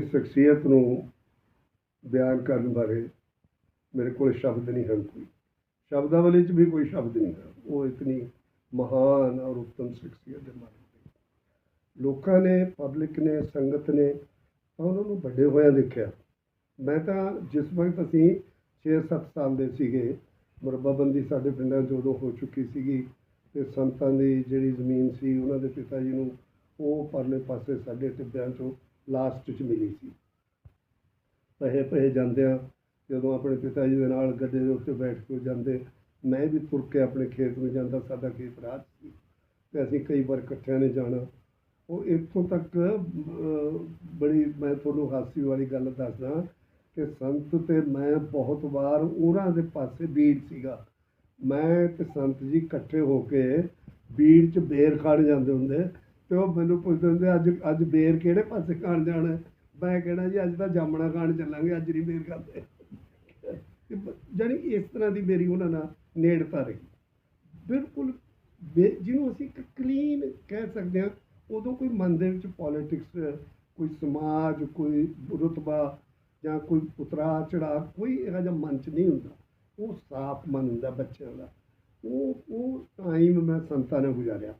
ਦੀ ਸ਼ਖਸੀਅਤ ਨੂੰ ਬਿਆਨ ਕਰਨ ਬਾਰੇ ਮੇਰੇ ਕੋਲ ਸ਼ਬਦ ਨਹੀਂ ਹਨ ਕੋਈ। ਸ਼ਬਦਾਵਲੀ 'ਚ ਵੀ ਕੋਈ ਸ਼ਬਦ ਨਹੀਂ ਹੈ। ਉਹ ਇਤਨੀ ਮਹਾਨ ਔਰ ਉੱਤਮ ਸ਼ਖਸੀਅਤ ਦੇ ਮਾਲਕ ਲੋਕਾਂ ਨੇ, ਪਬਲਿਕ ਨੇ, ਸੰਗਤ ਨੇ ਤਾਂ ਉਹਨਾਂ ਨੂੰ ਵੱਡੇ ਹੋਇਆ ਦੇਖਿਆ। ਮੈਂ ਤਾਂ ਜਿਸ ਵਕਤ ਅਸੀਂ 6-7 ਸਾਲ ਦੇ ਸੀਗੇ, ਮੁਰੱਬਾਬੰਦੀ ਸਾਡੇ ਪਿੰਡਾਂ 'ਚ ਉਦੋਂ ਹੋ ਚੁੱਕੀ ਸੀਗੀ ਤੇ ਸੰਤਾਂ ਦੀ ਜਿਹੜੀ ਜ਼ਮੀਨ ਸੀ, ਉਹਨਾਂ ਦੇ ਪਿਤਾ ਜੀ ਨੂੰ ਉਹ ਪਰਲੇ ਪਾਸੇ ਸਾਡੇ ਟਿੱਬਿਆਂ 'ਚੋਂ ਲਾਸਟ 'ਚ ਮਿਲੀ ਸੀ। ਪਹੇ ਪਹੇ ਜਾਂਦਿਆਂ ਜਦੋਂ ਆਪਣੇ ਪਿਤਾ ਜੀ ਦੇ ਨਾਲ ਗੱਡੇ ਦੇ ਉੱਤੇ ਬੈਠ ਕੇ ਉਹ ਜਾਂਦੇ, ਮੈਂ ਵੀ ਤੁਰ ਕੇ ਆਪਣੇ ਖੇਤ ਨੂੰ ਜਾਂਦਾ, ਸਾਡਾ ਖੇਤ ਰਾਤ ਸੀ? ਤੇ ਅਸੀਂ ਕਈ ਵਾਰ ਇਕੱਠਿਆਂ ਨੇ ਜਾਣਾ। ਉਹ ਇੱਥੋਂ ਤੱਕ ਬੜੀ ਮੈਂ ਤੁਹਾਨੂੰ ਹਾਸੀ ਵਾਲੀ ਗੱਲ ਦੱਸਦਾ ਕਿ ਸੰਤ ਤੇ ਮੈਂ ਬਹੁਤ ਵਾਰ ਉਹਨਾਂ ਦੇ ਪਾਸੇ ਬੀੜ ਸੀਗਾ। ਮੈਂ ਤੇ ਸੰਤ ਜੀ ਇਕੱਠੇ ਹੋ ਕੇ ਬੀੜ 'ਚ ਬੇਰ ਖੜ ਜਾਂਦੇ ਹੁੰਦੇ। ਤੇ ਉਹ ਮੈਨੂੰ ਪੁੱਛਦੇ ਹੁੰਦੇ ਅੱਜ ਅੱਜ ਬੇਰ ਕਿਹੜੇ ਪਾਸੇ ਖਾਣ ਜਾਣਾ? ਮੈਂ ਕਹਿਣਾ ਜੀ, ਅੱਜ ਤਾਂ ਜਾਮਣਾ ਖਾਣ ਚੱਲਾਂਗੇ, ਅੱਜ ਨਹੀਂ ਬੇਰ ਖਾਂਦੇ। ਤੇ ਜਾਣੀ ਇਸ ਤਰ੍ਹਾਂ ਦੀ ਮੇਰੀ ਉਹਨਾਂ ਨਾਲ ਨੇੜਤਾ ਰਹੀ। ਬਿਲਕੁਲ ਬੇ- ਜਿਹਨੂੰ ਅਸੀਂ ਇੱਕ ਕਲੀਨ ਕਹਿ ਸਕਦੇ ਹਾਂ, ਉਦੋਂ ਕੋਈ ਮਨ ਦੇ ਵਿੱਚ ਪੋਲਿਟਿਕਸ ਕੋਈ ਸਮਾਜ, ਕੋਈ ਰੁਤਬਾ ਜਾਂ ਕੋਈ ਉਤਰਾ ਚੜਾ ਕੋਈ ਇਹੋ ਜਿਹਾ ਮਨ 'ਚ ਨਹੀਂ ਹੁੰਦਾ। ਉਹ ਸਾਫ਼ ਮਨ ਹੁੰਦਾ ਬੱਚਿਆਂ ਦਾ। ਉਹ ਉਹ ਟਾਈਮ ਮੈਂ ਸੰਤਾਂ ਨੇ ਗੁਜ਼ਾਰਿਆ।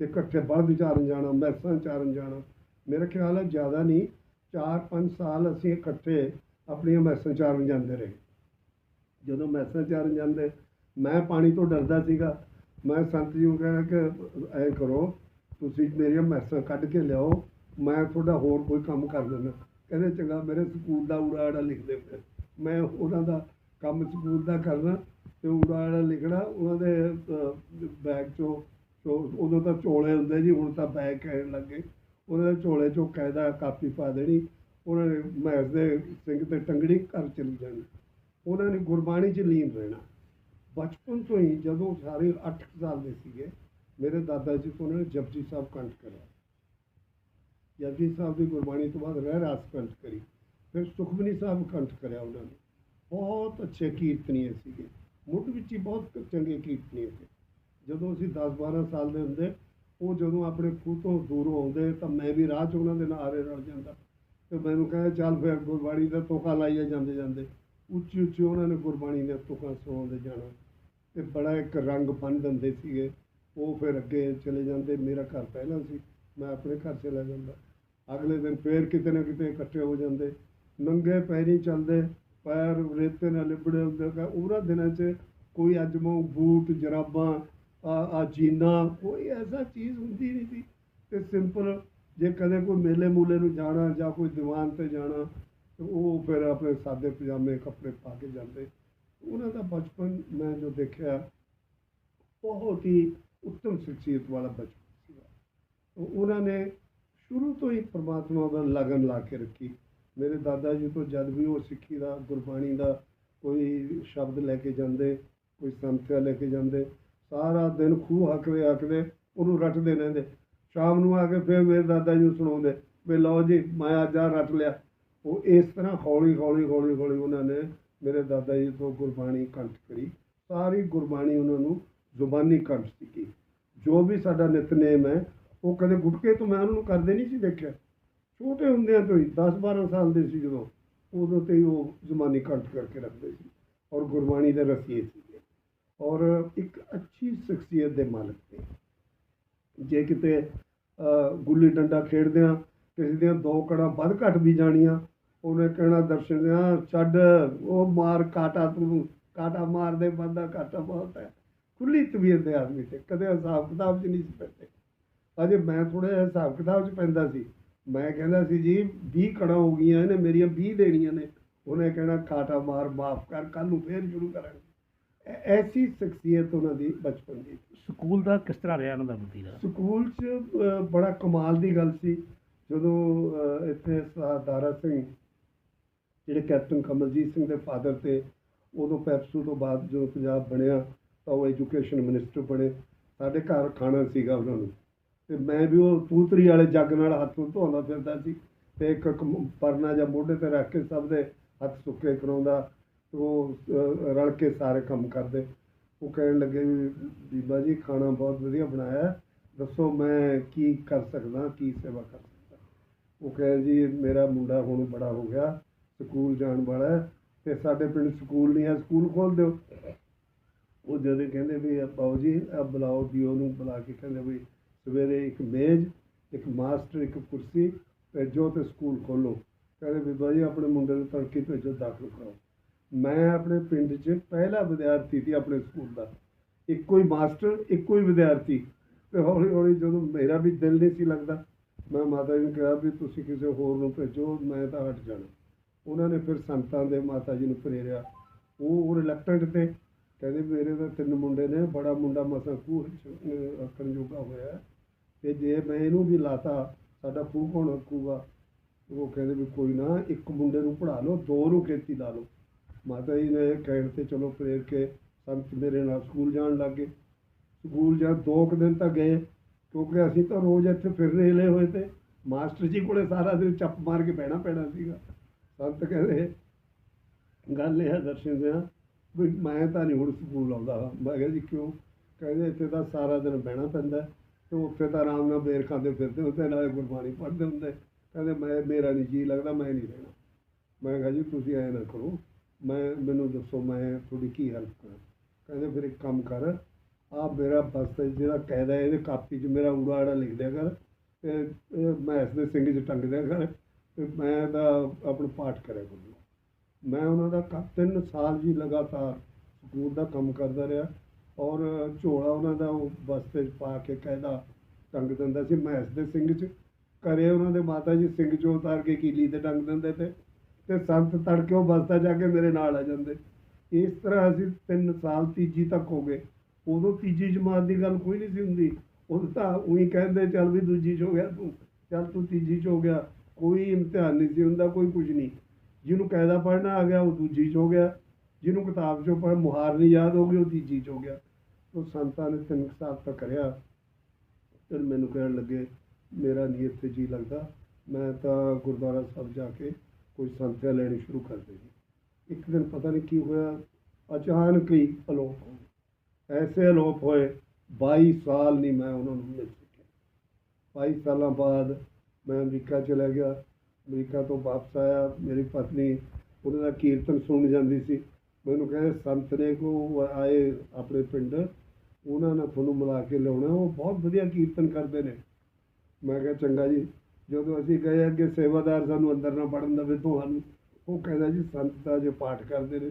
ਤੇ ਇਕੱਠੇ ਬਲਦ ਚਾਰਨ ਜਾਣਾ, ਮੈਸਾਂ ਚਾਰਨ ਜਾਣਾ। ਮੇਰਾ ਖਿਆਲ ਹੈ ਜ਼ਿਆਦਾ ਨਹੀਂ 4-5 ਸਾਲ ਅਸੀਂ ਇਕੱਠੇ ਆਪਣੀਆਂ ਮੈਸਾਂ ਚਾਰਨ ਜਾਂਦੇ ਰਹੇ। ਜਦੋਂ ਮੈਸਾਂ ਚਾਰਨ ਜਾਂਦੇ, ਮੈਂ ਪਾਣੀ ਤੋਂ ਡਰਦਾ ਸੀਗਾ। ਮੈਂ ਸੰਤ ਜੀ ਨੂੰ ਕਹਿਣਾ ਕਿ ਐ ਕਰੋ, ਤੁਸੀਂ ਮੇਰੀਆਂ ਮੈਸਾਂ ਕੱਢ ਕੇ ਲਿਆਓ, ਮੈਂ ਤੁਹਾਡਾ ਹੋਰ ਕੋਈ ਕੰਮ ਕਰ ਦਿੰਦਾ। ਕਹਿੰਦੇ ਚੰਗਾ, ਮੇਰੇ ਸਕੂਲ ਦਾ ਊੜਾ ਆੜਾ ਲਿਖ ਦੇ ਮੈਂ ਉਹਨਾਂ ਦਾ ਕੰਮ ਸਕੂਲ ਦਾ ਕਰਨਾ ਤੇ ਊੜਾ ਲਿਖਣਾ, ਉਹਨਾਂ ਦੇ ਬੈਗ ਚੋਂ ਉਦੋਂ ਤਾਂ ਝੋਲੇ ਹੁੰਦੇ ਜੀ, ਹੁਣ ਤਾਂ ਬੈਗ ਕਹਿਣ ਲੱਗੇ। ਉਹਨਾਂ ਦੇ ਝੋਲੇ ਚੋਂ ਕਾਇਦਾ ਕਾਪੀ ਪਾ ਦੇਣੀ। ਉਹਨਾਂ ਨੇ ਮੈਸ ਦੇ ਸਿੰਘ ਤੇ ਟੰਗੜੀ ਘਰ ਚਲੀ ਜਾਣੀ। ਉਹਨਾਂ ਨੇ ਗੁਰਬਾਣੀ 'ਚ ਲੀਨ ਰਹਿਣਾ। ਬਚਪਨ ਤੋਂ ਹੀ ਜਦੋਂ ਸਾਰੇ 8 ਸਾਲ ਦੇ ਸੀਗੇ, ਮੇਰੇ ਦਾਦਾ ਜੀ ਤੋਂ ਉਹਨਾਂ ਨੇ ਜਪਜੀ ਸਾਹਿਬ ਕੰਠ ਕਰਿਆ। ਜਪਜੀ ਸਾਹਿਬ ਦੀ ਗੁਰਬਾਣੀ ਤੋਂ ਬਾਅਦ ਰਹਿ ਰਾਸ ਕੰਠ ਕਰੀ। ਫਿਰ ਸੁਖਮਨੀ ਸਾਹਿਬ ਕੰਠ ਕਰਿਆ ਉਹਨਾਂ ਨੇ। ਬਹੁਤ ਅੱਛੇ ਕੀਰਤਨੀਏ ਸੀਗੇ। ਮੁੱਢ ਵਿੱਚ ਹੀ ਬਹੁਤ ਚੰਗੇ ਕੀਰਤਨੀਏ ਸੀ। ਜਦੋਂ ਅਸੀਂ 10-12 ਸਾਲ ਦੇ ਹੁੰਦੇ, ਉਹ ਜਦੋਂ ਆਪਣੇ ਖੂਹ ਤੋਂ ਦੂਰੋਂ ਆਉਂਦੇ, ਤਾਂ ਮੈਂ ਵੀ ਰਾਹ 'ਚ ਉਹਨਾਂ ਦੇ ਨਾਲ ਆਰੇ ਰਲ ਜਾਂਦਾ। ਤੇ ਮੈਨੂੰ ਕਹਿੰਦੇ, ਚੱਲ ਫਿਰ ਗੁਰਬਾਣੀ ਦਾ ਤੋਖਾ ਲਾਈਏ ਜਾਂਦੇ ਜਾਂਦੇ। ਉੱਚੀ ਉੱਚੀ ਉਹਨਾਂ ਨੇ ਗੁਰਬਾਣੀ ਦੇ ਤੁਕਾਂ ਸੁਣਾਉਂਦੇ ਜਾਣਾ। ਤੇ ਬੜਾ ਇੱਕ ਰੰਗ ਬੰਨ ਦਿੰਦੇ ਸੀਗੇ। ਉਹ ਫਿਰ ਅੱਗੇ ਚਲੇ ਜਾਂਦੇ। ਮੇਰਾ ਘਰ ਪਹਿਲਾਂ ਸੀ। ਮੈਂ ਆਪਣੇ ਘਰ ਚਲਾ ਜਾਂਦਾ। ਅਗਲੇ ਦਿਨ ਫੇਰ ਕਿਤੇ ਨਾ ਕਿਤੇ ਇਕੱਠੇ ਹੋ ਜਾਂਦੇ। ਨੰਗੇ ਪੈਰੀ ਚੱਲਦੇ। ਪੈਰ ਰੇਤੇ ਨਾਲ ਲਿਬੜੇ ਹੁੰਦੇ। ਉਹਨਾਂ ਦਿਨਾਂ 'ਚ ਕੋਈ ਅੱਜ ਅਜਮੋ ਬੂਟ, ਜਰਾਬਾਂ ਆ ਜੀਨਾ, ਕੋਈ ਐਸਾ ਚੀਜ਼ ਹੁੰਦੀ ਨਹੀਂ ਸੀ। ਤੇ ਸਿੰਪਲ ਜੇ ਕਦੇ ਕੋਈ ਮੇਲੇ ਮੂਲੇ ਨੂੰ ਜਾਣਾ ਜਾਂ ਕੋਈ ਦੀਵਾਨ ਤੇ ਜਾਣਾ ਉਹ ਫਿਰ ਆਪਣੇ ਸਾਦੇ ਪਜਾਮੇ, ਕੱਪੜੇ ਪਾ ਕੇ ਜਾਂਦੇ। ਉਹਨਾਂ ਦਾ ਬਚਪਨ ਮੈਂ ਜੋ ਦੇਖਿਆ, ਬਹੁਤ ਹੀ ਉੱਤਮ ਸ਼ਖਸੀਅਤ ਵਾਲਾ ਬਚਪਨ ਸੀਗਾ। ਉਹਨਾਂ ਨੇ ਸ਼ੁਰੂ ਤੋਂ ਹੀ ਪਰਮਾਤਮਾ ਵੱਲ ਲਗਨ ਲਾ ਕੇ ਰੱਖੀ। ਮੇਰੇ ਦਾਦਾ ਜੀ ਤੋਂ ਜਦ ਵੀ ਉਹ ਸਿੱਖੀ ਦਾ, ਗੁਰਬਾਣੀ ਦਾ ਕੋਈ ਸ਼ਬਦ ਲੈ ਕੇ ਜਾਂਦੇ, ਕੋਈ ਸੰਥਿਆ ਲੈ ਕੇ ਜਾਂਦੇ ਸਾਰਾ ਦਿਨ ਖੂਹ ਹੱਕਦੇ ਹੱਕਦੇ ਉਹਨੂੰ ਰੱਟਦੇ ਰਹਿੰਦੇ। ਸ਼ਾਮ ਨੂੰ ਆ ਕੇ ਫਿਰ ਮੇਰੇ ਦਾਦਾ ਜੀ ਨੂੰ ਸੁਣਾਉਂਦੇ ਵੀ ਲਓ ਜੀ, ਮੈਂ ਅੱਜ ਆ ਰੱਟ ਲਿਆ। ਉਹ ਇਸ ਤਰ੍ਹਾਂ ਹੌਲੀ ਹੌਲੀ ਹੌਲੀ ਹੌਲੀ ਉਹਨਾਂ ਨੇ ਮੇਰੇ ਦਾਦਾ ਜੀ ਤੋਂ ਗੁਰਬਾਣੀ ਕੰਠ ਕਰੀ। ਸਾਰੀ ਗੁਰਬਾਣੀ ਉਹਨਾਂ ਨੂੰ ਜ਼ੁਬਾਨੀ ਕੰਠ ਸੀਗੀ। ਜੋ ਵੀ ਸਾਡਾ ਨਿਤਨੇਮ ਹੈ, ਉਹ ਕਦੇ ਗੁਟਕੇ ਤੋਂ ਮੈਂ ਉਹਨਾਂ ਨੂੰ ਕਰਦੇ ਨਹੀਂ ਸੀ ਦੇਖਿਆ। ਛੋਟੇ ਹੁੰਦਿਆਂ ਤੋਂ ਹੀ 10 12 ਸਾਲ ਦੇ ਸੀ ਜਦੋਂ, ਉਦੋਂ ਤੇ ਹੀ ਉਹ ਜ਼ੁਬਾਨੀ ਕੰਠ ਕਰਕੇ ਰੱਖਦੇ ਸੀ। ਔਰ ਗੁਰਬਾਣੀ ਦੇ ਰਸੀਏ ਸੀਗੇ। ਔਰ ਇੱਕ ਅੱਛੀ ਸ਼ਖਸੀਅਤ ਦੇ ਮਾਲਕ ਤੇ ਜੇ ਕਿਤੇ ਗੁੱਲੀ ਡੰਡਾ ਖੇਡਦਿਆਂ ਕਿਸੇ ਦੀਆਂ ਦੋ ਕੜਾ ਵੱਧ ਘੱਟ ਵੀ ਜਾਣੀਆਂ, ਉਹਨੇ ਕਹਿਣਾ, ਦਰਸ਼ਨ ਦਿਆਂ ਛੱਡ, ਉਹ ਮਾਰ ਕਾਟਾ ਤੂੰ, ਕਾਟਾ ਮਾਰਦੇ ਬੰਦਾ, ਕਾਟਾ ਬਹੁਤ ਹੈ। ਖੁੱਲੀ ਤਬੀਅਤ ਦੇ ਆਦਮੀ ਤੇ, ਕਦੇ ਹਿਸਾਬ ਕਿਤਾਬ 'ਚ ਨਹੀਂ ਸੀ ਪੈਂਦੇ। ਅਜੇ ਮੈਂ ਥੋੜਾ ਜਿਹਾ ਹਿਸਾਬ ਕਿਤਾਬ 'ਚ ਪੈਂਦਾ ਸੀ। ਮੈਂ ਕਹਿੰਦਾ ਸੀ, ਜੀ 20 ਕੜਾ ਹੋ ਗਈਆਂ ਇਹਨੇ ਮੇਰੀਆਂ 20 ਦੇਣੀਆਂ ਨੇ। ਉਹਨੇ ਕਹਿਣਾ, ਕਾਟਾ ਮਾਰ, ਮਾਫ ਕਰ ਕੱਲ ਨੂੰ ਫੇਰ ਸ਼ੁਰੂ ਕਰਾਂਗੇ। ਐਸੀ ਸ਼ਖਸੀਅਤ ਉਹਨਾਂ ਦੀ ਬਚਪਨ ਦੀ। ਸਕੂਲ ਦਾ ਕਿਸ ਤਰ੍ਹਾਂ ਰਿਹਾ ਉਹਨਾਂ ਦਾ ਦਾ ਸਕੂਲ 'ਚ ਅ, ਬੜਾ ਕਮਾਲ ਦੀ ਗੱਲ ਸੀ। ਜਦੋਂ ਅ, ਇੱਥੇ ਸਰਦਾਰ ਦਾਰਾ ਸਿੰਘ ਜਿਹੜੇ ਕੈਪਟਨ ਕਮਲਜੀਤ ਸਿੰਘ ਦੇ ਫਾਦਰ ਤੇ ਉਦੋਂ ਪੈਪਸੂ ਤੋਂ ਬਾਅਦ ਜਦੋਂ ਪੰਜਾਬ ਬਣਿਆ ਤਾਂ ਉਹ ਐਜੂਕੇਸ਼ਨ ਮਿਨਿਸਟਰ ਬਣੇ। ਸਾਡੇ ਘਰ ਖਾਣਾ ਸੀਗਾ ਉਹਨਾਂ ਨੂੰ। ਤੇ ਮੈਂ ਵੀ ਉਹ ਪੂਤਰੀ ਵਾਲੇ ਜੱਗ ਨਾਲ ਹੱਥ ਨੂੰ ਧੋਂਦਾ ਫਿਰਦਾ ਸੀ। ਤੇ ਇੱਕ ਕਮ- ਪਰਨਾ ਜਾਂ ਮੋਢੇ ਤੇ ਰੱਖ ਕੇ ਸਭ ਦੇ ਹੱਥ ਸੁੱਕੇ ਕਰਾਉਂਦਾ। ਉਹ ਰਲ ਕੇ ਸਾਰੇ ਕੰਮ ਕਰਦੇ। ਉਹ ਕਹਿਣ ਲੱਗੇ ਵੀ, ਬੀਬਾ ਜੀ, ਖਾਣਾ ਬਹੁਤ ਵਧੀਆ ਬਣਾਇਆ। ਦੱਸੋ ਮੈਂ ਕੀ ਕਰ ਸਕਦਾ, ਕੀ ਸੇਵਾ ਕਰ ਸਕਦਾ? ਉਹ ਕਹੇ ਜੀ, ਮੇਰਾ ਮੁੰਡਾ ਹੁਣ ਬੜਾ ਹੋ ਗਿਆ, ਸਕੂਲ ਜਾਣ ਵਾਲਾ ਹੈ ਤੇ ਸਾਡੇ ਪਿੰਡ ਸਕੂਲ ਨਹੀਂ ਹੈ, ਸਕੂਲ ਖੋਲ ਦਿਓ। ਉਹ ਜਦੋਂ ਕਹਿੰਦੇ ਵੀ ਬਾਊ ਜੀ ਆ ਬੁਲਾਓ ਦਿਓ ਨੂੰ ਬੁਲਾ ਕੇ ਕਹਿੰਦੇ ਵੀ, ਸਵੇਰੇ ਇੱਕ ਮੇਜ਼, ਇੱਕ ਮਾਸਟਰ, ਇੱਕ ਕੁਰਸੀ ਭੇਜੋ ਤੇ ਸਕੂਲ ਖੋਲੋ। ਕਹਿੰਦੇ ਵੀ ਬਾਈ ਆਪਣੇ ਮੁੰਡੇ ਨੂੰ ਤੜਕੇ ਭੇਜੋ, ਦਾਖਲ ਕਰਾਓ। ਮੈਂ ਆਪਣੇ ਪਿੰਡ 'ਚ ਪਹਿਲਾ ਵਿਦਿਆਰਥੀ ਸੀ ਆਪਣੇ ਸਕੂਲ ਦਾ। ਇੱਕੋ ਹੀ ਮਾਸਟਰ, ਇੱਕੋ ਹੀ ਵਿਦਿਆਰਥੀ। ਤੇ ਹੌਲੀ ਹੌਲੀ ਜਦੋਂ ਮੇਰਾ ਵੀ ਦਿਲ ਨਹੀਂ ਸੀ ਲੱਗਦਾ, ਮੈਂ ਮਾਤਾ ਜੀ ਨੂੰ ਕਿਹਾ ਵੀ ਤੁਸੀਂ ਕਿਸੇ ਹੋਰ ਨੂੰ ਭੇਜੋ, ਮੈਂ ਤਾਂ ਹਟ ਜਾਣਾ। ਉਹਨਾਂ ਨੇ ਫਿਰ ਸੰਤਾਂ ਦੇ ਮਾਤਾ ਜੀ ਨੂੰ ਪ੍ਰੇਰਿਆ। ਉਹ ਰਿਲੈਕਟੈਂਟ ਤੇ ਕਹਿੰਦੇ ਮੇਰੇ ਤਾਂ ਤਿੰਨ ਮੁੰਡੇ ਨੇ, ਬੜਾ ਮੁੰਡਾ ਮਸਾਂ ਖੂਹ ਰੱਖਣ ਜੋਗਾ ਹੋਇਆ। ਹੈ ਤੇ ਜੇ ਮੈਂ ਇਹਨੂੰ ਵੀ ਲਾਤਾ, ਸਾਡਾ ਖੂਹ ਕੌਣ ਰੱਖੂਗਾ? ਉਹ ਕਹਿੰਦੇ ਵੀ ਕੋਈ ਨਾ, ਇੱਕ ਮੁੰਡੇ ਨੂੰ ਪੜ੍ਹਾ ਲਓ, ਦੋ ਨੂੰ ਖੇਤੀ ਲਾ ਲਓ। ਮਾਤਾ ਜੀ ਨੇ ਕਹਿਣ ਤੇ ਚਲੋ ਪ੍ਰੇਰ ਕੇ ਸੰਤ ਮੇਰੇ ਨਾਲ ਸਕੂਲ ਜਾਣ ਲੱਗ ਗਏ। ਸਕੂਲ ਜਾਂ ਦੋ ਕੁ ਦਿਨ ਤਾਂ ਗਏ, ਕਿਉਂਕਿ ਅਸੀਂ ਤਾਂ ਰੋਜ਼ ਇੱਥੇ ਫਿਰ ਰਹੇ ਹੋਏ ਤੇ ਮਾਸਟਰ ਜੀ ਕੋਲੇ ਸਾਰਾ ਦਿਨ ਚੱਪ ਮਾਰ ਕੇ ਬਹਿਣਾ ਪੈਣਾ ਸੀਗਾ। ਸੰਤ ਕਹਿੰਦੇ, ਗੱਲ ਇਹ ਹੈ ਦਰਸ਼ਨ ਸਿਆ ਵੀ ਮੈਂ ਤਾਂ ਨਹੀਂ ਹੁਣ ਸਕੂਲ ਆਉਂਦਾ। ਮੈਂ ਕਿਹਾ ਜੀ, ਕਿਉਂ? ਕਹਿੰਦੇ ਇੱਥੇ ਤਾਂ ਸਾਰਾ ਦਿਨ ਬਹਿਣਾ ਪੈਂਦਾ ਹੈ ਤੇ ਉੱਥੇ ਤਾਂ ਆਰਾਮ ਨਾਲ ਬੇਰ ਖਾਂਦੇ ਫਿਰਦੇ ਹੁੰਦੇ, ਨਾਲੇ ਗੁਰਬਾਣੀ ਪੜ੍ਹਦੇ ਹੁੰਦੇ। ਕਹਿੰਦੇ, ਮੈਂ, ਮੇਰਾ ਨਹੀਂ ਜੀ ਲੱਗਦਾ, ਮੈਂ ਨਹੀਂ ਰਹਿਣਾ। ਮੈਂ ਕਿਹਾ ਜੀ, ਤੁਸੀਂ ਐਂ ਨਾ ਕਰੋ ਮੈਂ, ਮੈਨੂੰ ਦੱਸੋ, ਮੈਂ ਤੁਹਾਡੀ ਕੀ ਹੈਲਪ ਕਰਾਂ? ਕਹਿੰਦੇ, ਫਿਰ ਇੱਕ ਕੰਮ ਕਰ ਆ ਮੇਰਾ ਬਸ ਜਿਹੜਾ ਕਾਇਦਾ ਹੈ, ਇਹਦੇ ਕਾਪੀ 'ਚ ਮੇਰਾ ਊੜਾ ਆੜਾ ਲਿਖ ਦਿਆ ਕਰ, ਤੇ ਇਹ ਮੈਂ ਇਸ ਦੇ ਸਿੰਘ 'ਚ ਟੰਗ ਦਿਆ ਕਰ, ਤੇ ਮੈਂ ਤਾਂ ਆਪਣਾ ਪਾਠ ਕਰਿਆ ਕਰੂੰ ਮੈਂ ਉਹਨਾਂ ਦਾ ਕ- ਤਿੰਨ ਸਾਲ ਜੀ ਲਗਾਤਾਰ ਸਕੂਲ ਦਾ ਕੰਮ ਕਰਦਾ ਰਿਹਾ ਔਰ ਝੋਲਾ ਉਹਨਾਂ ਦਾ ਉਹ ਬਸਤੇ 'ਚ ਪਾ ਕੇ ਕਾਇਦਾ ਟੰਗ ਦਿੰਦਾ ਸੀ, ਮੈਂ ਇਸ ਦੇ ਸਿੰਘ 'ਚ ਘਰੇ ਉਹਨਾਂ ਦੇ ਮਾਤਾ ਜੀ ਸਿੰਘ 'ਚੋਂ ਉਤਾਰ ਕੇ ਕੀਲੀ ਤੇ ਟੰਗ ਦਿੰਦੇ ਤੇ। ਤੇ ਸੰਤ ਤੜਕੇ ਉਹ ਬਸਤਾ ਜਾ ਕੇ ਮੇਰੇ ਨਾਲ ਆ ਜਾਂਦੇ। ਇਸ ਤਰ੍ਹਾਂ ਅਸੀਂ ਤਿੰਨ ਸਾਲ ਤੀਜੀ ਤੱਕ ਹੋ ਗਏ। ਉਦੋਂ ਤੀਜੀ ਜਮਾਤ ਦੀ ਗੱਲ ਕੋਈ ਨਹੀਂ ਸੀ ਹੁੰਦੀ। ਉਦੋਂ ਤਾਂ ਉਹੀ ਕਹਿੰਦੇ, ਚੱਲ ਵੀ ਦੂਜੀ 'ਚ ਹੋ ਗਿਆ ਤੂੰ। ਚੱਲ ਤੂੰ ਤੀਜੀ 'ਚ ਹੋ ਗਿਆ। ਕੋਈ ਇਮਤਿਹਾਨ ਨਹੀਂ ਸੀ ਹੁੰਦਾ, ਕੋਈ ਕੁਝ ਨਹੀਂ। ਜਿਹਨੂੰ ਕਾਇਦਾ ਪੜ੍ਹਨਾ ਆ ਗਿਆ, ਉਹ ਦੂਜੀ 'ਚ ਹੋ ਗਿਆ। ਜਿਹਨੂੰ ਕਿਤਾਬ 'ਚੋਂ ਪੜ੍ਹ ਮੁਹਾਰ ਨਹੀਂ ਯਾਦ ਹੋ ਗਈ, ਉਹ ਤੀਜੀ 'ਚ ਹੋ ਗਿਆ। ਉਹ ਸੰਤਾਂ ਨੇ ਤਿੰਨ ਕੁ ਸਾਲ ਤੱਕ ਕਰਿਆ ਫਿਰ ਮੈਨੂੰ ਕਹਿਣ ਲੱਗੇ, ਮੇਰਾ ਨਹੀਂ ਇੱਥੇ ਜੀ ਲੱਗਦਾ। ਮੈਂ ਤਾਂ ਗੁਰਦੁਆਰਾ ਸਾਹਿਬ ਜਾ ਕੇ ਕੋਈ ਸੰਤਿਆ ਲੈਣੀ ਸ਼ੁਰੂ ਕਰ ਦਿੱਤੀ ਇੱਕ ਦਿਨ ਪਤਾ ਨਹੀਂ ਕੀ ਹੋਇਆ, ਅਚਾਨਕ ਹੀ ਅਲੋਪ ਹੋ ਗਏ। ਐਸੇ ਅਲੋਪ ਹੋਏ 22 ਸਾਲ ਨਹੀਂ ਮੈਂ ਉਹਨਾਂ ਨੂੰ ਮਿਲ ਸਕਿਆ। 22 ਸਾਲਾਂ ਬਾਅਦ ਮੈਂ ਅਮਰੀਕਾ ਚਲਾ ਗਿਆ। ਅਮਰੀਕਾ ਤੋਂ ਵਾਪਸ ਆਇਆ, ਮੇਰੀ ਪਤਨੀ ਉਹਨਾਂ ਦਾ ਕੀਰਤਨ ਸੁਣ ਜਾਂਦੀ ਸੀ। ਮੈਨੂੰ ਕਹਿੰਦੇ, ਸੰਤ ਨੇ ਕੋ ਆਏ ਆਪਣੇ ਪਿੰਡ, ਉਹਨਾਂ ਨਾਲ ਤੁਹਾਨੂੰ ਮਿਲਾ ਕੇ ਲਿਆਉਣਾ, ਉਹ ਬਹੁਤ ਵਧੀਆ ਕੀਰਤਨ ਕਰਦੇ ਨੇ। ਮੈਂ ਕਿਹਾ, ਚੰਗਾ ਜੀ ਜਦੋਂ ਅਸੀਂ ਗਏ ਅੱਗੇ ਸੇਵਾਦਾਰ ਸਾਨੂੰ ਅੰਦਰ ਨਾ ਵੜਨ ਦੇਵੇ ਤੁਹਾਨੂੰ ਉਹ ਕਹਿੰਦਾ ਜੀ ਸੰਤ ਦਾ ਜੋ ਪਾਠ ਕਰਦੇ ਨੇ।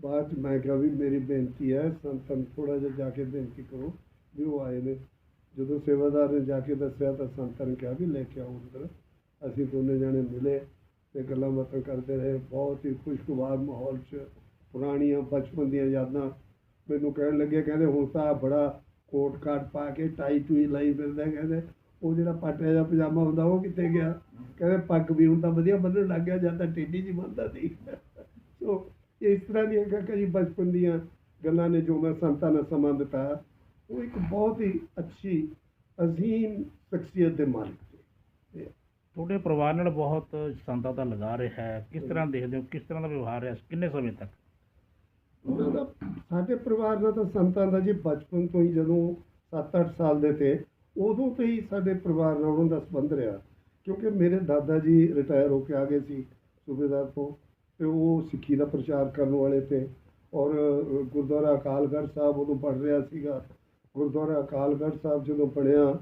ਬਾਅਦ 'ਚ ਮੈਂ ਕਿਹਾ ਵੀ ਮੇਰੀ ਬੇਨਤੀ ਹੈ, ਸੰਤਾਂ ਨੂੰ ਥੋੜਾ ਜਿਹਾ ਜਾ ਕੇ ਬੇਨਤੀ ਕਰੋ ਵੀ ਉਹ ਆਏ ਨੇ। ਜਦੋਂ ਸੇਵਾਦਾਰ ਨੇ ਜਾ ਕੇ ਦੱਸਿਆ ਤਾਂ ਸੰਤਾਂ ਨੇ ਕਿਹਾ ਵੀ ਲੈ ਕੇ ਆਓ ਅੰਦਰ। ਅਸੀਂ ਦੋਨੇ ਜਾਣੇ ਮਿਲੇ ਤੇ ਗੱਲਾਂ ਬਾਤਾਂ ਕਰਦੇ ਰਹੇ। ਬਹੁਤ ਹੀ ਖੁਸ਼ਗਵਾਰ ਮਾਹੌਲ 'ਚ ਪੁਰਾਣੀਆਂ ਬਚਪਨ ਦੀਆਂ ਯਾਦਾਂ ਮੈਨੂੰ ਕਹਿਣ ਲੱਗੇ, ਕਹਿੰਦੇ ਹੁਣ ਤਾਂ ਬੜਾ ਕੋਟ ਕਾਟ ਪਾ ਕੇ ਟਾਈ ਟੂਈ ਲਾਈ ਫਿਰਦਾ, ਕਹਿੰਦੇ। ਉਹ ਜਿਹੜਾ ਪਾਟਿਆ ਜਿਹਾ ਪਜਾਮਾ ਹੁੰਦਾ ਉਹ ਕਿੱਥੇ ਗਿਆ? ਕਹਿੰਦੇ ਪੱਗ ਵੀ ਹੁਣ ਤਾਂ ਵਧੀਆ ਬੰਨਣ ਲੱਗ ਗਿਆ ਜਦ ਤਾਂ ਟੇਢੀ ਜੀ ਬੰਨਦਾ ਸੀ। ਸੋ ਇਸ ਤਰ੍ਹਾਂ ਦੀਆਂ ਕਾਕਾ ਜੀ ਬਚਪਨ ਦੀਆਂ ਗੱਲਾਂ ਨੇ ਜੋ ਮੈਂ ਸੰਤਾਂ ਨਾਲ ਸਮਾਂ ਬਿਤਾਇਆ ਉਹ ਇੱਕ ਬਹੁਤ ਹੀ ਅੱਛੀ ਅਜ਼ੀਮ ਸ਼ਖਸੀਅਤ ਦੇ ਮਾਲਕ ਸੀ। ਤੁਹਾਡੇ ਪਰਿਵਾਰ ਨਾਲ ਬਹੁਤ ਸੰਤਾਂ ਦਾ ਲਗਾ ਰਿਹਾ ਹੈ। ਕਿਸ ਤਰ੍ਹਾਂ ਦੇਖਦੇ ਹੋ? ਕਿਸ ਤਰ੍ਹਾਂ ਦਾ ਵਿਵਹਾਰ ਰਿਹਾ ਕਿੰਨੇ ਸਮੇਂ ਤੱਕ? ਉਹਨਾਂ ਦਾ ਸਾਡੇ ਪਰਿਵਾਰ ਦਾ ਤਾਂ ਸੰਤਾਂ ਦਾ ਜੀ ਬਚਪਨ ਤੋਂ ਹੀ ਜਦੋਂ 7-8 ਸਾਲ ਦੇ ਤੇ ਉਦੋਂ ਤੋਂ ਹੀ ਸਾਡੇ ਪਰਿਵਾਰ ਨਾਲ ਉਹਨਾਂ ਦਾ ਸੰਬੰਧ ਰਿਹਾ, ਕਿਉਂਕਿ ਮੇਰੇ ਦਾਦਾ ਜੀ ਰਿਟਾਇਰ ਹੋ ਕੇ ਆ ਗਏ ਸੀ ਸੂਬੇਦਾਰ ਤੋਂ, ਤੇ ਉਹ ਸਿੱਖੀ ਦਾ ਪ੍ਰਚਾਰ ਕਰਨ ਵਾਲੇ ਤੇ, ਔਰ ਗੁਰਦੁਆਰਾ ਅਕਾਲਗੜ੍ਹ ਸਾਹਿਬ ਉਦੋਂ ਪੜ ਰਿਹਾ ਸੀਗਾ। ਗੁਰਦੁਆਰਾ ਅਕਾਲਗੜ੍ਹ ਸਾਹਿਬ ਜਦੋਂ ਪੜ੍ਹਿਆ,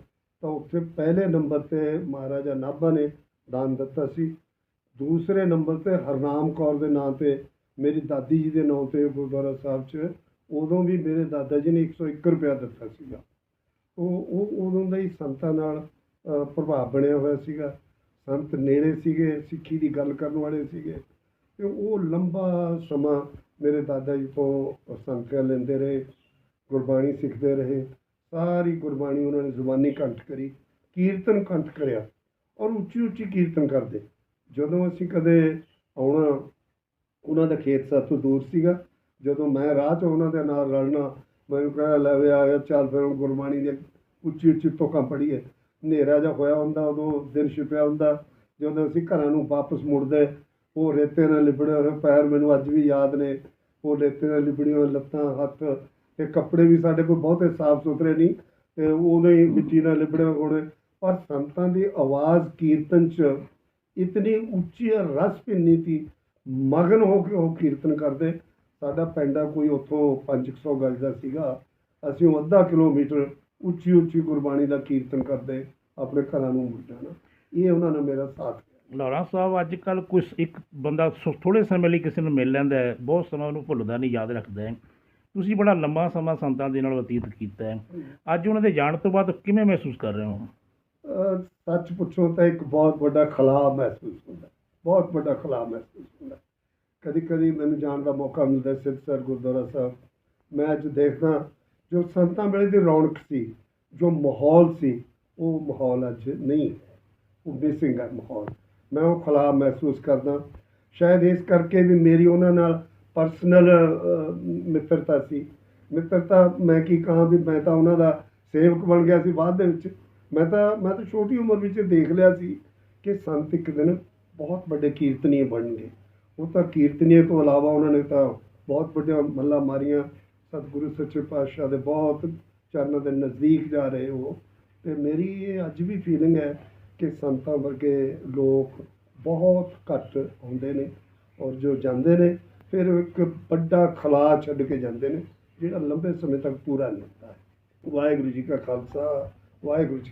ਤਾਂ ਉੱਥੇ ਪਹਿਲੇ ਨੰਬਰ ਤੇ ਮਹਾਰਾਜਾ ਨਾਭਾ ਨੇ ਦਾਨ ਦਿੱਤਾ ਸੀ। ਦੂਸਰੇ ਨੰਬਰ ਤੇ ਹਰਨਾਮ ਕੌਰ ਦੇ ਨਾਂ ਤੇ, ਮੇਰੀ ਦਾਦੀ ਜੀ ਦੇ ਨਾਂ ਤੇ ਗੁਰਦੁਆਰਾ ਸਾਹਿਬ 'ਚ ਉਦੋਂ ਵੀ ਮੇਰੇ ਦਾਦਾ ਜੀ ਨੇ 101 ਰੁਪਇਆ ਦਿੱਤਾ ਸੀਗਾ। ਉਹ ਉਹ ਉਦੋਂ ਦਾ ਹੀ ਸੰਤਾਂ ਨਾਲ ਪ੍ਰਭਾਵ ਬਣਿਆ ਹੋਇਆ ਸੀਗਾ। ਸੰਤ ਨੇੜੇ ਸੀਗੇ, ਸਿੱਖੀ ਦੀ ਗੱਲ ਕਰਨ ਵਾਲੇ ਸੀਗੇ। ਤੇ ਉਹ ਲੰਬਾ ਸਮਾਂ ਮੇਰੇ ਦਾਦਾ ਜੀ ਤੋਂ ਸੰਥਿਆ ਲੈਂਦੇ ਰਹੇ, ਗੁਰਬਾਣੀ ਸਿੱਖਦੇ ਰਹੇ। ਸਾਰੀ ਗੁਰਬਾਣੀ ਉਹਨਾਂ ਨੇ ਜ਼ੁਬਾਨੀ ਕੰਠ ਕਰੀ, ਕੀਰਤਨ ਕੰਠ ਕਰਿਆ ਔਰ ਉੱਚੀ ਉੱਚੀ ਕੀਰਤਨ ਕਰਦੇ। ਜਦੋਂ ਅਸੀਂ ਕਦੇ ਆਉਣਾ, ਉਹਨਾਂ ਦਾ ਖੇਤ ਸਾਥੋਂ ਦੂਰ ਸੀਗਾ, ਜਦੋਂ ਮੈਂ ਰਾਹ 'ਚ ਉਹਨਾਂ ਦੇ ਨਾਲ ਰਲਣਾ ਮੈਨੂੰ ਕਹਿਆ ਲੈ ਵੇ ਆ ਗਿਆ, ਚੱਲ ਫਿਰ ਹੁਣ ਗੁਰਬਾਣੀ ਦੇ ਉੱਚੀ ਉੱਚੀ ਤੋਕਾਂ ਪੜੀਏ ਹਨੇਰਾ ਜਿਹਾ ਹੋਇਆ ਹੁੰਦਾ, ਉਦੋਂ ਦਿਨ ਛਿਪਿਆ ਹੁੰਦਾ, ਜਦੋਂ ਅਸੀਂ ਘਰਾਂ ਨੂੰ ਵਾਪਸ ਮੁੜਦੇ, ਉਹ ਰੇਤੇ ਨਾਲ ਲਿਬੜੇ ਹੋਏ ਪੈਰ ਮੈਨੂੰ ਅੱਜ ਵੀ ਯਾਦ ਨੇ। ਉਹ ਰੇਤੇ ਨਾਲ ਲਿਬੜੀਆਂ ਹੋਈਆਂ ਲੱਤਾਂ, ਹੱਥ ਤੇ ਕੱਪੜੇ ਵੀ ਸਾਡੇ ਕੋਲ ਬਹੁਤੇ ਸਾਫ਼ ਸੁਥਰੇ ਨਹੀਂ, ਤੇ ਉਹਦੇ ਹੀ ਮਿੱਟੀ ਨਾਲ ਲਿਬੜੇ ਹੋਣੇ। ਪਰ ਸੰਤਾਂ ਦੀ ਆਵਾਜ਼ ਕੀਰਤਨ ਚ ਇਤਨੀ ਉੱਚੀ ਰਸ ਭਿੰਨੀ ਸੀ ਮਗਨ ਹੋ ਕੇ ਉਹ ਕੀਰਤਨ ਕਰਦੇ। ਸਾਡਾ ਪੈਂਡਾ ਕੋਈ ਉੱਥੋਂ 500 ਗਜ ਦਾ ਸੀਗਾ। ਅਸੀਂ ਉਹ ਅੱਧਾ ਕਿਲੋਮੀਟਰ ਉੱਚੀ ਉੱਚੀ ਗੁਰਬਾਣੀ ਦਾ ਕੀਰਤਨ ਕਰਦੇ ਆਪਣੇ ਘਰਾਂ ਨੂੰ ਮੁੜ ਜਾਣਾ ਇਹ ਉਹਨਾਂ ਨੇ ਮੇਰਾ ਸਾਥ ਲਾਹੌਰਾ ਸਾਹਿਬ ਅੱਜ ਕੱਲ ਕੁਛ ਇੱਕ ਬੰਦਾ ਥੋੜੇ ਸਮੇਂ ਲਈ ਕਿਸੇ ਨੂੰ ਮਿਲ ਲੈਂਦਾ ਹੈ। ਬਹੁਤ ਸਮਾਂ ਉਹਨੂੰ ਭੁੱਲਦਾ ਨਹੀਂ ਯਾਦ ਰੱਖਦਾ ਹੈ। ਤੁਸੀਂ ਬੜਾ ਲੰਮਾ ਸਮਾਂ ਸੰਤਾਂ ਦੇ ਨਾਲ ਬਤੀਤ ਕੀਤਾ ਹੈ। ਅੱਜ ਉਹਨਾਂ ਦੇ ਜਾਣ ਤੋਂ ਬਾਅਦ ਕਿਵੇਂ ਮਹਿਸੂਸ ਕਰ ਰਹੇ ਹੋ? ਸੱਚ ਪੁੱਛੋ ਤਾਂ ਇੱਕ ਬਹੁਤ ਵੱਡਾ ਖਲਾਅ ਮਹਿਸੂਸ ਹੁੰਦਾ। ਬਹੁਤ ਵੱਡਾ ਖਲਾਅ ਮਹਿਸੂਸ ਹੁੰਦਾ। ਕਦੀ ਕਦੀ ਮੈਨੂੰ ਜਾਣ ਦਾ ਮੌਕਾ ਮਿਲਦਾ ਸਿੱਧਸਰ ਗੁਰਦੁਆਰਾ ਸਾਹਿਬ। ਮੈਂ ਅੱਜ ਦੇਖਦਾ ਜੋ ਸੰਤਾਂ ਵੇਲੇ ਦੀ ਰੌਣਕ ਸੀ, ਜੋ ਮਾਹੌਲ ਸੀ, ਉਹ ਮਾਹੌਲ ਅੱਜ ਨਹੀਂ ਉਹ ਮਿਸਿੰਗ ਹੈ ਮਾਹੌਲ। ਮੈਂ ਉਹ ਖਲਾ ਮਹਿਸੂਸ ਕਰਦਾ। ਸ਼ਾਇਦ ਇਸ ਕਰਕੇ ਵੀ ਮੇਰੀ ਉਹਨਾਂ ਨਾਲ ਪਰਸਨਲ ਮਿੱਤਰਤਾ ਸੀ। ਮਿੱਤਰਤਾ ਮੈਂ ਕੀ ਕਹਾਂ ਵੀ ਮੈਂ ਤਾਂ ਉਹਨਾਂ ਦਾ ਸੇਵਕ ਬਣ ਗਿਆ ਸੀ ਬਾਅਦ ਦੇ ਵਿੱਚ। ਮੈਂ ਤਾਂ ਮੈਂ ਤਾਂ ਛੋਟੀ ਉਮਰ ਵਿੱਚ ਦੇਖ ਲਿਆ ਸੀ ਕਿ ਸੰਤ ਇੱਕ ਦਿਨ ਬਹੁਤ ਵੱਡੇ ਕੀਰਤਨੀਏ ਬਣਨਗੇ। ਉਹ ਤਾਂ ਕੀਰਤਨੀਏ ਤੋਂ ਇਲਾਵਾ ਉਹਨਾਂ ਨੇ ਤਾਂ ਬਹੁਤ ਵੱਡੀਆਂ ਮੱਲਾ ਮਾਰੀਆਂ। ਸਤਿਗੁਰੂ ਸੱਚੇ ਪਾਤਸ਼ਾਹ ਦੇ ਬਹੁਤ ਚਰਨਾਂ ਦੇ ਨਜ਼ਦੀਕ ਜਾ ਰਹੇ ਉਹ। ਤੇ ਮੇਰੀ ਇਹ ਅੱਜ ਵੀ ਫੀਲਿੰਗ ਹੈ ਕਿ ਸੰਤਾਂ ਵਰਗੇ ਲੋਕ ਬਹੁਤ ਘੱਟ ਆਉਂਦੇ ਨੇ ਔਰ ਜੋ ਜਾਂਦੇ ਨੇ, ਫਿਰ ਇੱਕ ਵੱਡਾ ਖਲਾ ਛੱਡ ਕੇ ਜਾਂਦੇ ਨੇ, ਜਿਹੜਾ ਲੰਬੇ ਸਮੇਂ ਤੱਕ ਪੂਰਾ ਨਹੀਂ ਹੁੰਦਾ। ਵਾਹਿਗੁਰੂ ਜੀ ਕਾ ਖਾਲਸਾ, ਵਾਹਿਗੁਰੂ ਜੀ